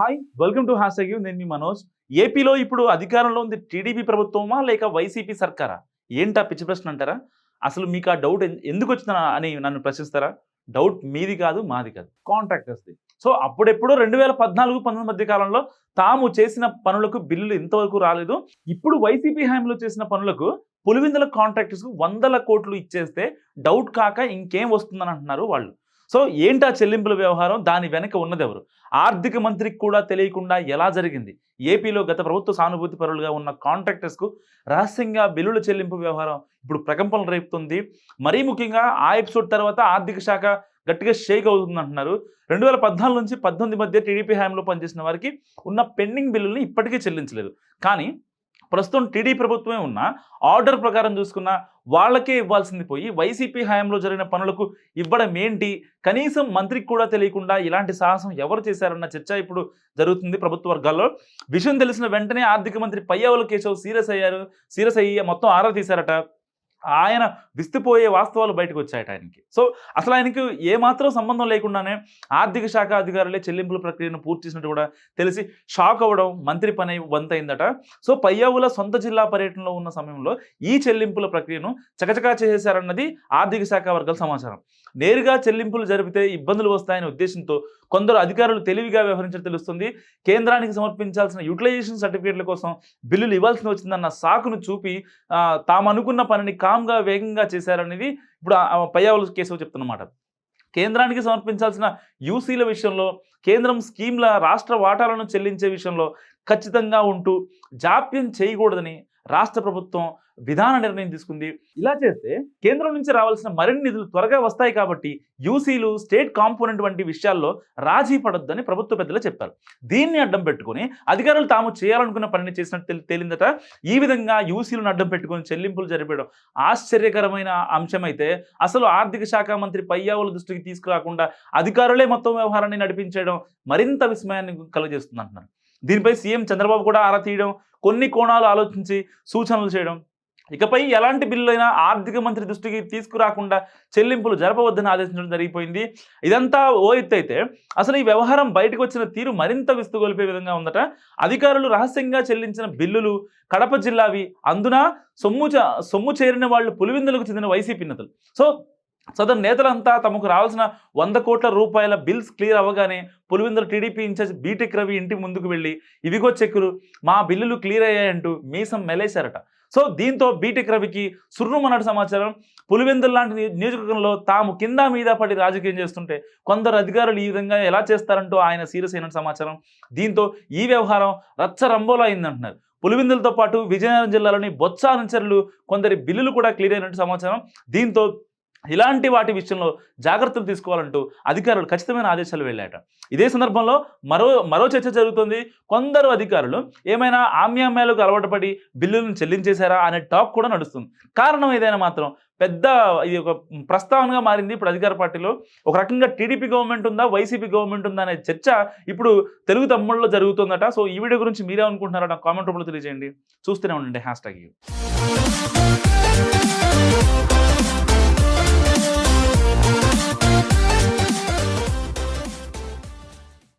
Hi welcome to hashtag నేను మీ మనోజ్. ఏపీలో ఇప్పుడు అధికారంలో ఉంది టీడీపీ ప్రభుత్వమా లేక వైసీపీ సర్కారా? ఏంటా పిచ్చి ప్రశ్న అంటారా? అసలు మీకు ఆ డౌట్ ఎందుకు వచ్చిందా అని నన్ను ప్రశ్నిస్తారా? డౌట్ మీది కాదు మాది కాదు. కాంట్రాక్టర్స్ది సో అప్పుడెప్పుడో రెండు వేల పద్నాలుగు పంతొమ్మిది మధ్య కాలంలో తాము చేసిన పనులకు బిల్లులు ఇంతవరకు రాలేదు. ఇప్పుడు వైసీపీ హామీలో చేసిన పనులకు పులివిందల కాంట్రాక్టర్స్కు వందల కోట్లు ఇచ్చేస్తే డౌట్ కాక ఇంకేం వస్తుందని అంటున్నారు వాళ్ళు. సో ఏంటా చెల్లింపుల వ్యవహారం? దాని వెనక ఉన్నదెవరు ఆర్థిక మంత్రికి కూడా తెలియకుండా ఎలా జరిగింది? ఏపీలో గత ప్రభుత్వ సానుభూతి పరులుగా ఉన్న కాంట్రాక్టర్స్కు రహస్యంగా బిల్లుల చెల్లింపు వ్యవహారం ఇప్పుడు ప్రకంపనలు రేపుతుంది. మరీ ముఖ్యంగా ఆ ఎపిసోడ్ తర్వాత ఆర్థిక శాఖ గట్టిగా షేక్ అవుతుంది అంటున్నారు రెండు వేల పద్నాలుగు నుంచి పద్దెనిమిది మధ్య టీడీపీ హయాంలో పనిచేసిన వారికి ఉన్న పెండింగ్ బిల్లుల్ని ఇప్పటికీ చెల్లించలేదు. కానీ ప్రస్తుతం టీడీ ప్రభుత్వమే ఉన్న ఆర్డర్ ప్రకారం చూసుకున్న వాళ్ళకే ఇవ్వాల్సింది పోయి వైసీపీ హయాంలో జరిగిన పనులకు ఇవ్వడం ఏంటి? కనీసం మంత్రికి కూడా తెలియకుండా ఇలాంటి సాహసం ఎవరు చేశారన్న చర్చ ఇప్పుడు జరుగుతుంది ప్రభుత్వ వర్గాల్లో. విషయం తెలిసిన వెంటనే ఆర్థిక మంత్రి పయ్యావుల కేశవ్ సీరియస్ అయ్యారు సీరియస్ అయ్యి మొత్తం ఆరా తీశారట. ఆయన విస్తుపోయే వాస్తవాలు బయటకు వచ్చాయట ఆయనకి. సో అసలు ఆయనకి ఏమాత్రం సంబంధం లేకుండానే ఆర్థిక శాఖ అధికారులే చెల్లింపుల ప్రక్రియను పూర్తి చేసినట్టు కూడా తెలిసి షాక్ అవ్వడం మంత్రి పని వంతైందట. సో పయ్యావుల సొంత జిల్లా పర్యటనలో ఉన్న సమయంలో ఈ చెల్లింపుల ప్రక్రియను చకచకా చేసేశారన్నది ఆర్థిక శాఖ వర్గాల సమాచారం. నేరుగా చెల్లింపులు జరిపితే ఇబ్బందులు వస్తాయనే ఉద్దేశంతో కొందరు అధికారులు తెలివిగా వ్యవహరించడం తెలుస్తుంది. కేంద్రానికి సమర్పించాల్సిన యూటిలైజేషన్ సర్టిఫికేట్ల కోసం బిల్లులు ఇవ్వాల్సి వచ్చిందన్న సాకును చూపి తాము అనుకున్న పనిని కామ్గా వేగంగా చేశారనేది ఇప్పుడు ఆ పయ్యావుల కేసు చెప్తున్నమాట. కేంద్రానికి సమర్పించాల్సిన యూసీల విషయంలో కేంద్రం స్కీమ్ల రాష్ట్ర వాటాలను చెల్లించే విషయంలో ఖచ్చితంగా ఉంటూ జాప్యం చేయకూడదని రాష్ట్ర ప్రభుత్వం విధాన నిర్ణయం తీసుకుంది. ఇలా చేస్తే కేంద్రం నుంచి రావాల్సిన మరిన్ని నిధులు త్వరగా వస్తాయి కాబట్టి యూసీలు స్టేట్ కాంపోనెంట్ వంటి విషయాల్లో రాజీ పడొద్దని ప్రభుత్వ పెద్దలు చెప్పారు. దీన్ని అడ్డం పెట్టుకుని అధికారులు తాము చేయాలనుకున్న పనిని చేసినట్టు తెలి- తేలిందట. ఈ విధంగా యూసీలను అడ్డం పెట్టుకుని చెల్లింపులు జరిపేయడం ఆశ్చర్యకరమైన అంశమైతే అసలు ఆర్థిక శాఖ మంత్రి పయ్యావుల దృష్టికి తీసుకురాకుండా అధికారులే మొత్తం వ్యవహారాన్ని నడిపించడం మరింత విస్మయాన్ని కలుగజేస్తుంది అంటున్నారు దీనిపై సీఎం చంద్రబాబు కూడా ఆరా తీయడం కొన్ని కోణాలు ఆలోచించి సూచనలు చేయడం. ఇకపై ఎలాంటి బిల్లులైనా ఆర్థిక మంత్రి దృష్టికి తీసుకురాకుండా చెల్లింపులు జరపవద్దని ఆదేశించడం జరిగిపోయింది. ఇదంతా ఓ ఎత్తు అయితే అసలు ఈ వ్యవహారం బయటకు వచ్చిన తీరు మరింత విస్తుగొలిపే విధంగా ఉందట. అధికారులు రహస్యంగా చెల్లించిన బిల్లులు కడప జిల్లావి. అందున సొమ్ము సొమ్ము చేరిన వాళ్ళు పులివిందులకు చెందిన వైసీపీ నేతలు. సో సదరు నేతలంతా తమకు రావాల్సిన వంద కోట్ల రూపాయల బిల్స్ క్లియర్ అవ్వగానే Pulivendula TDP incharge BTech Ravi ఇంటి ముందుకు వెళ్ళి ఇవిగో చెక్కులు మా బిల్లులు క్లియర్ అయ్యాయంటూ మీసం మెలేశారట. సో దీంతో బీటెక్ రవికి సుర్రుమన్నటి సమాచారం పులివెందుల లాంటి నియోజకవర్గంలో తాము కింద మీద పడి రాజకీయం చేస్తుంటే కొందరు అధికారులు ఈ విధంగా ఎలా చేస్తారంటూ ఆయన సీరియస్ అయిన సమాచారం. దీంతో ఈ వ్యవహారం రచ్చరంబోలో అయిందంటున్నారు. పులివెందులతో పాటు విజయనగరం జిల్లాలోని బొత్స అనుచరులు కొందరి బిల్లులు కూడా క్లియర్ అయినట్టు సమాచారం. దీంతో ఇలాంటి వాటి విషయంలో జాగ్రత్తలు తీసుకోవాలంటూ అధికారులు ఖచ్చితమైన ఆదేశాలు వెళ్ళాట ఇదే సందర్భంలో మరో మరో చర్చ జరుగుతుంది. కొందరు అధికారులు ఏమైనా ఆమ్యామ్యాలకు అలవాటు పడి బిల్లులను చెల్లించేశారా అనే టాక్ కూడా నడుస్తుంది. కారణం ఏదైనా మాత్రం పెద్ద ఇది ఒక ప్రస్తావనగా మారింది. ఇప్పుడు అధికార పార్టీలో ఒక రకంగా టీడీపీ గవర్నమెంట్ ఉందా వైసీపీ గవర్నమెంట్ ఉందా అనే చర్చ ఇప్పుడు తెలుగు తమ్ముళ్ళలో జరుగుతుందట. సో ఈ వీడియో గురించి మీరే అనుకుంటున్నారో నాకు కామెంట్ రూపంలో తెలియజేయండి. చూస్తూనే ఉండండి. Hash tag